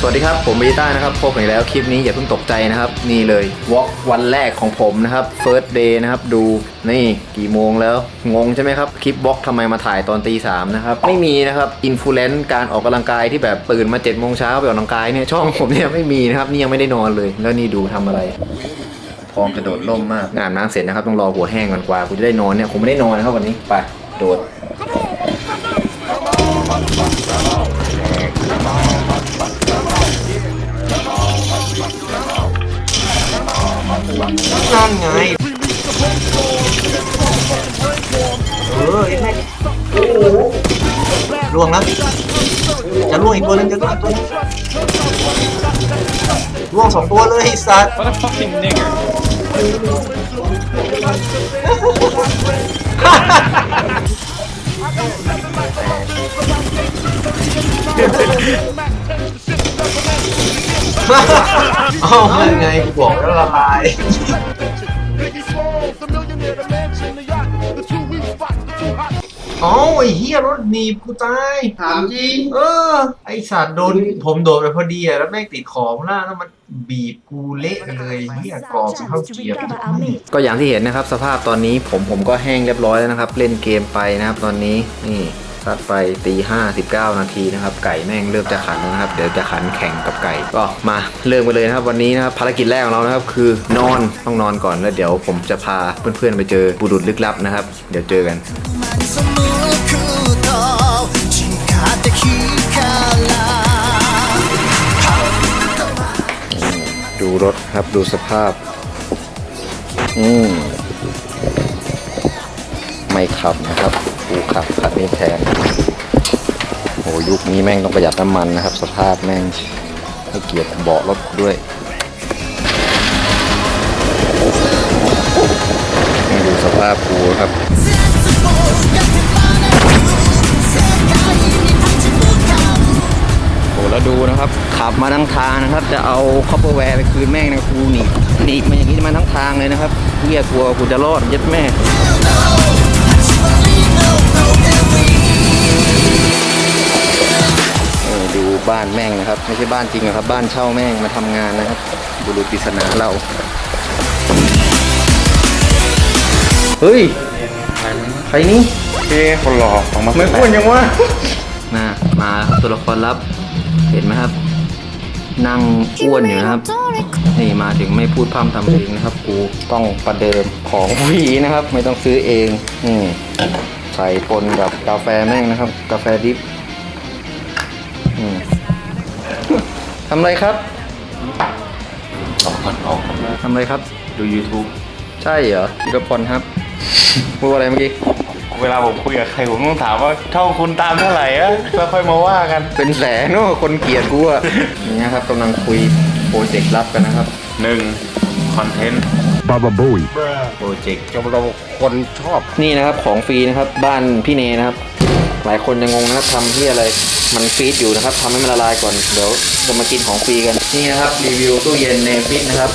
สวัสดีครับ ผมเบต้านะครับพบกันอีกแล้วคลิปนี้อย่าเพิ่งตกใจนะครับ นี่เลยวอล์กวันแรกของผมนะครับ first day นะครับ ดูนี่กี่โมงแล้ว งงใช่ไหมครับ คลิปบล็อกทำไมมาถ่ายตอนตีสามนะครับ ไม่มีนะครับอินฟลูเอนซ์การออกกำลังกายที่แบบตื่นมา7จ็ดโมงเช้าไปออกกำลังกายเนี่ยช่องผมเนี่ยไม่มีนะครับ นี่ยังไม่ได้นอนเลย แล้วนี่ดูทำอะไรพร้อมกระโดดร่มมากอาบน้ำเสร็จนะครับต้องรอหัวแห้งก่อนกว่ากูจะได้นอนเนี่ยผมไม่ได้นอนนะครับวันนี้ไปโดด นั่นไง เออไอ้แม่โอ้โหล่วงแล้ว จะล่วงอีกตัวหนึงจะล่วงอีกตัวหนึงล่วงสองตัวเลยไอ้สัตว์ What a fucking nigger. เอ้านั่นไงกูบอกแล้วละลาย Biggie Smalls, the millionaire, the mansion, the yacht, the two weak spots, the two hot อ๋อไอ้เฮียรถหนีบกูตาย ถามจริงเออ ไอสัตว์โดนผมโดดไปพอดีอะแล้วแม่งติดของล่าแล้วมันบีบกูเละเลยเฮียกรอบเข้าเกียร์ก็อย่างที่เห็นนะครับ สภาพตอนนี้ผมผมก็แห้งเรียบร้อยแล้วนะครับ เล่นเกมไปนะครับตอนนี้นี่ ซัดไปตีห้าสิบเก้านาทีนะครับ ไก่แม่งเริ่มจะขันแล้วนะครับ เดี๋ยวจะขันแข่งกับไก่ ก็มาเริ่มกันเลยนะครับ วันนี้นะครับภารกิจแรกของเรานะครับ คือนอนต้องนอนก่อนแล้วเดี๋ยวผมจะพาเพื่อนๆไปเจอบุรุษลึกลับนะครับ เดี๋ยวเจอกันดูรถครับดูสภาพ อืมไม่ขับนะครับ กูขับคันนี้แทนโอ้ยุคนี้แม่งต้องประหยัดน้ำมันนะครับ สภาพแม่งให้เกียรติเบาะรถด้วยดูสภาพกูครับโอ้แล้วดูนะครับ ขับมาทั้งทางนะครับ จะเอาคอปเปอร์แวร์ไปคืนแม่งนะกูหนีหนีมาอย่างนี้มาทั้งทางเลยนะครับเฮียกลัวกูจะรอดยัดแม่ บ้านแม่งนะครับ ไม่ใช่บ้านจริงนะครับ บ้านเช่าแม่งมาทำงานนะครับ บุรุษปริศนาเรา เฮ้ย ใครนี่เอ้คนหล่อของมาไม่ควรยังวะมามาครับตัวละครลับ เห็นไหมครับ นั่งอ้วนอยู่นะครับ นี่มาถึงไม่พูดพร่ำทำเพลงนะครับ กูต้องประเดิมของฟรีนะครับ ไม่ต้องซื้อเองนี่ใส่ปนกับกาแฟแม่งนะครับ กาแฟดิฟ อืมทำไรครับสองคนออกทำไรครับ ดู YouTube ใช่เหรอธีรพลครับ พูดอะไรเมื่อกี้ เวลาผมคุยกับใครผมต้องถามว่าช่องคุณตามเท่าไหร่อะแล้วค่อยมาว่ากันเป็นแสนโน่คนเกลียดกูอะนี่นะครับกำลังคุยโปรเจกต์ลับกันนะครับ หนึ่งคอนเทนต์ Baba Booey. โปรเจกต์เราคนชอบ นี่นะครับของฟรีนะครับบ้านพี่เนนะครับ หลายคนจะงงนะครับทำที่อะไรมันฟรีดอยู่นะครับทำให้มันละลายก่อนเดี๋ยวจะมากินของฟรีกันนี่นะครับรีวิวตู้เย็นเนฟิตนะครับ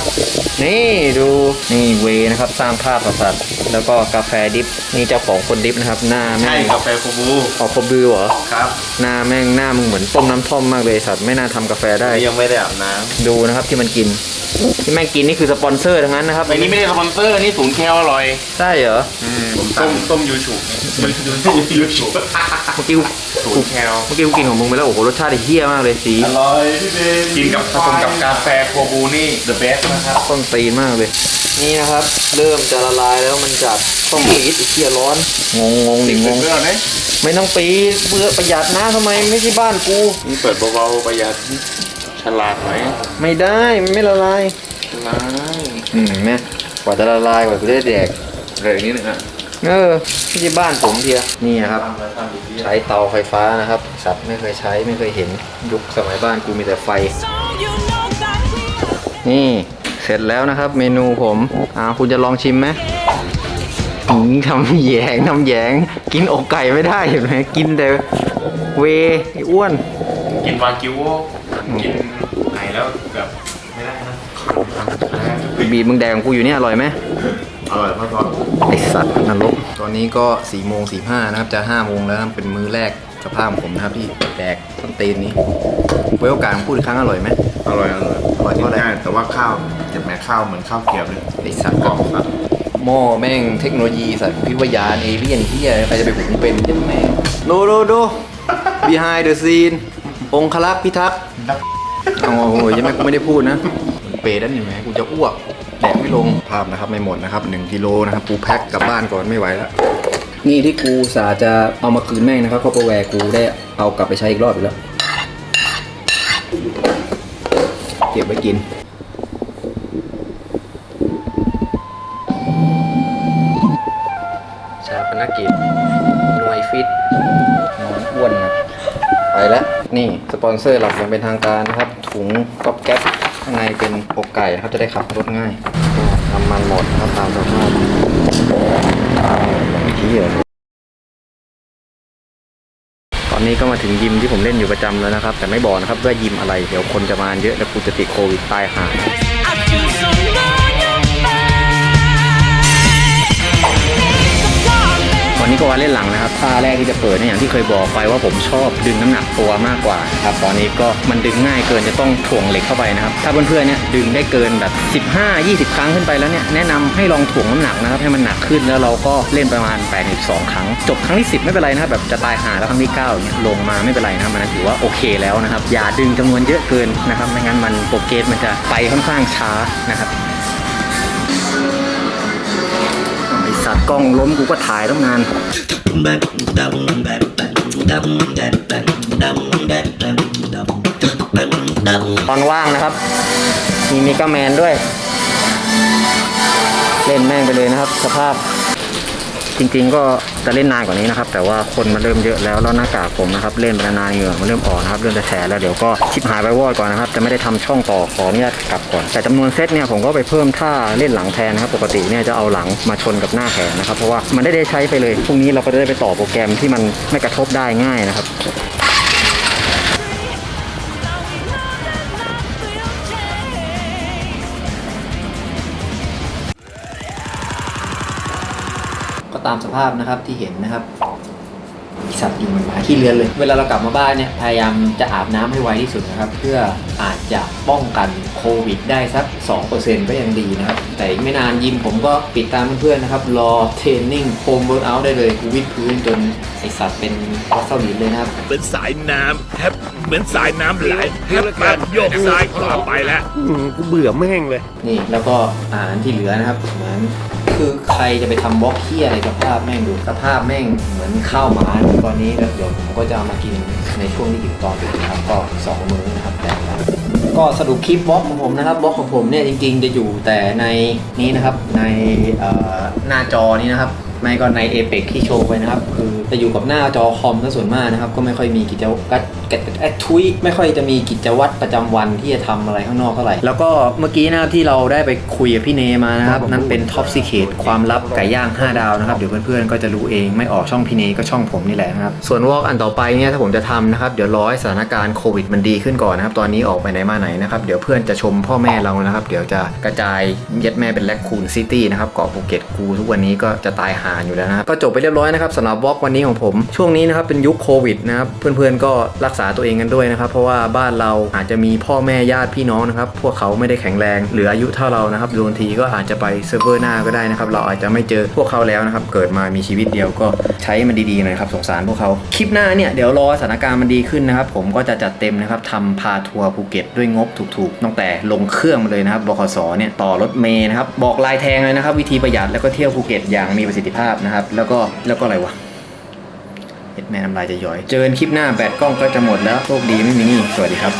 นี่ดูนี่เวนะครับสร้างภาพสัตว์แล้วก็กาแฟดิฟนี่เจ้าของคนดิฟนะครับหน้าแม่ใช่งกาแฟคูบูออกคบบิวเหรอครับหน้าแม่งหน้ามึงเหมือนต้มน้ำท่อมมากเลยสัตว์ไม่น่าทำกาแฟได้ ยังไม่ได้อาบน้ดูนะครับที่มันกินที่แม่งกินนี่คือสปอนเซอร์ทั้งนั้นนะครับำอันนี้ไม่ได้สปอนเซอร์นี่ศูนย์แคลอร่อยใช่เหรอต้มต้มยูชูต้มยูชูเมื่อกี้กูศูนย์แคลเมื่อกี้กูกินของมึงไปแล้วโอ้โหรสชาติเฮี้ยมากเลยสีอร่อยพี่เบนกินกับผสมกับกาแฟโคบูนี่ the best นะครับต้นตีนมากเลย นี่นะครับ เริ่มจะละลายแล้วมันจากต้องปีดอีกเฮี้ยร้อน งงงงดิงงเพื่อนไหมไม่ต้องปีดเพื่อประหยัดนะทำไมไม่ใช่บ้านกูนี่เปิดเบาๆประหยัดฉลาดไหมไม่ได้มันไม่ละลายฉลาดอืมแม่ กว่าจะละลายกว่าจะได้แดกอะไรอย่างนี้หนึ่งอะเออไม่ใช่บ้านผมเทียนี่ครับ ใช้เตาไฟฟ้านะครับ สัตว์ไม่เคยใช้ไม่เคยเห็นยุคสมัยบ้านกูมีแต่ไฟ นี่เสร็จแล้วนะครับ เมนูผมอ่าคุณจะลองชิมไหมทำแยงทำแยง กินอกไก่ไม่ได้เห็นไหมกินแต่เวอ้อ้วน กินวากิวกินไหนแล้วแบบไม่ได้นะ บีบมึงแดงของกูอยู่เนี่ยอร่อยไหมอร่อยมากกว่าไอสัตว์นรกตอนนี้ก็4ี่โมงสี่ห้านะครับ จะ5้าโมงแล้วนะเป็นมื้อแรกสภาพของผมนะครับที่แดกต้นตีนนี้ไว้โอกาสพูดอีกครั้งอร่อยไหมอร่อยอร่อยอร่อยเท่าไหร่ง่ายแต่ว่าข้าวเจ็บแม่ข้าวเหมือนข้าวเกรี๊ยวเลยไอสัตว์กรอบครับหม้อแม่งเทคโนโลยีสัตว์พิวายานเอเลี่ยนที่ใครจะไปหุงเป็นเยันแม่งดูดูดู behind the scene องคลักษ์พิทักษ์เอาโอ้ยยังไม่กูไม่ได้พูดนะเปรย์นั่นอยู่ไหมกูจะอ้วก แดกไม่ลงภาพนะครับไม่หมดนะครับ1กิโลนะครับกูแพ็คกลับบ้านก่อนไม่ไหวแล้วนี่ที่กูสาจะเอามาคืนแม่งนะครับเพราะโปรแวร์กูได้เอากลับไปใช้อีกรอบอีกแล้วเก็บไว้กินชาปนกิจหน่วยฟิตนอนอ้วนนะไปแล้วนี่ สปอนเซอร์หลักอย่างเป็นทางการนะครับ ถุงก๊อบแก๊ป ข้างในเป็นอกไก่นะครับจะได้ขับรถง่ายน้ำมันหมดครับตามสภาพอ่างที่เลยตอนนี้ก็มาถึงยิมที่ผมเล่นอยู่ประจำแล้วนะครับ แต่ไม่บอกนะครับว่ายิมอะไร เดี๋ยวคนจะมาเยอะแล้วกูจะติดโควิดตายห่า วัวเล่นหลังนะครับท่าแรกที่จะเปิดเนี่ยอย่างที่เคยบอกไปว่าผมชอบดึงน้ำหนักตัวมากกว่าครับตอนนี้ก็มันดึงง่ายเกินจะต้องถ่วงเหล็กเข้าไปนะครับถ้าเพื่อนๆเนี่ยดึงได้เกินแบบ 15 20 ครั้งขึ้นไปแล้วเนี่ยแนะนำให้ลองถ่วงน้ำหนักนะครับให้มันหนักขึ้นแล้วเราก็เล่นประมาณ82ครั้ง จบครั้งที่ 10 ไม่เป็นไรนะครับแบบจะตายหาแล้วครั้งที่9อย่าเงี้ยลงมาไม่เป็นไรนะมันถือว่าโอเคแล้วนะครับอย่าดึงจำนวนเยอะเกินนะครับไม่งั้นมันโปรเกรสมันจะไปค่อนข้างช้านะครับากล้องล้มกูก็ถ่ายตั้งนานตอนว่างนะครับ มีมิกาแมนด้วย เล่นแม่งไปเลยนะครับ สภาพ จริง ๆ ก็จะเล่นนานกว่านี้นะครับ แต่ว่าคนมันเริ่มเยอะแล้วแล้วหน้ากากผมนะครับเล่นไปนานเหงื่อมันเริ่มออกนะครับเริ่มจะแฉแล้วเดี๋ยวก็ชิบหายไปวอดก่อนนะครับจะไม่ได้ทำช่องต่อขออนุญาตกลับก่อน แต่จำนวนเซตเนี่ยผมก็ไปเพิ่มท่าเล่นหลังแทนนะครับปกติเนี่ยจะเอาหลังมาชนกับหน้าแขนนะครับ เพราะว่ามันได้ได้ใช้ไปเลยพรุ่งนี้เราก็จะได้ไปต่อโปรแกรมที่มันไม่กระทบได้ง่ายนะครับ ตามสภาพนะครับที่เห็นนะครับสัตว์ยิงมันมาที่เรือนเลย เวลาเรากลับมาบ้านเนี่ยพยายามจะอาบน้ำให้ไวที่สุดนะครับ เพื่ออาจจะป้องกันโควิดได้สัก 2%ก็ยังดีนะครับ แต่อีกไม่นานยิมผมก็ปิดตามเพื่อนๆนะครับ รอเทรนนิ่งโฮมเวิร์กอัได้เลยกูวิดพื้นจนไอสัตว์เป็นวัสดุเลยนะครับ เป็นสายน้ำแฮปเหมือนสายน้ำไหลแฮปปั๊บโยกซ้ายขวาไปแล้วกูเบื่อแม่งเลย นี่แล้วก็อาหารที่เหลือนะครับเหมือน คือใครจะไปทำบล็อกเคียอะไรสภาพแม่งดูสภาพแม่งเหมือนข้าวหมาตอนนี้แล้วเดี๋ยวผมก็จะเอามากินในช่วงที่กินตอนดึกนะครับก็สองมื้อนะครับแต่ละก็สรุปคลิปบล็อกของผมนะครับบล็อกของผมเนี่ยจริงๆ จะอยู่แต่ในนี้นะครับในเอ่อหน้าจอนี้นะครับ ไม่ก็ใน Apex ที่โชว์ไปนะครับ คือจะอยู่กับหน้าจอคอมซะส่วนมากนะครับ ก็ไม่ค่อยมีกิจวัตรกัดแอดทุยไม่ค่อยจะมีกิจวัตรประจำวันที่จะทำอะไรข้างนอกเท่าไหร่ แล้วก็เมื่อกี้นะครับที่เราได้ไปคุยกับพี่เนมานะครับ นั่นเป็นท็อปซีเคทความลับไก่ย่าง 5 ดาวนะครับ เดี๋ยวเพื่อนๆก็จะรู้เองไม่ออกช่องพี่เนก็ช่องผมนี่แหละนะครับ ส่วนวอล์กอันต่อไปเนี่ยถ้าผมจะทำนะครับเดี๋ยวรอให้สถานการณ์โควิดมันดีขึ้นก่อนนะครับตอนนี้ออกไปไหนมาไหนนะครับเดี๋ยวเพื่อนจะชมพ่อแม่เรานะครับ เดี๋ยวจะกระจายเย็ดแม่เป็นแลคคูนซิตี้นะครับเกาะภูเก็ตกูทุกวันนี้ก็จะตายหาอยู่แล้วนะครับก็จบไปเรียบร้อยนะครับสำหรับวอล์กวันนี้ของผม ช่วงนี้นะครับเป็นยุคโควิดนะครับเพื่อนๆก็รักษาตัวเองกันด้วยนะครับ เพราะว่าบ้านเราอาจจะมีพ่อแม่ญาติพี่น้องนะครับพวกเขาไม่ได้แข็งแรงหรืออายุเท่าเรานะครับโดนทีก็อาจจะไปเซิร์ฟเวอร์หน้าก็ได้นะครับเราอาจจะไม่เจอพวกเขาแล้วนะครับเกิดมามีชีวิตเดียวก็ใช้มันดีๆหน่อยครับสงสารพวกเขาคลิปหน้าเนี่ยเดี๋ยวรอสถานการณ์มันดีขึ้นนะครับผมก็จะจัดเต็มนะครับทำพาทัวร์ภูเก็ตด้วยงบถูกๆตั้งแต่ลงเครื่องมาเลยนะครับบขสเนี่ยต่อรถเมย์นะครับบอกลายแทงเลยนะครับวิธีประหยัดแล้วก็เที่ยวภูเก็ตอย่างมีประสิทธิภาพนะครับ แล้วก็แล้วก็อะไรวะเอ็ดแม่น้ำลายจะย้อย เจอกันคลิปหน้าแบตกล้องก็จะหมดแล้วโชคดีไม่มีนี่สวัสดีครับ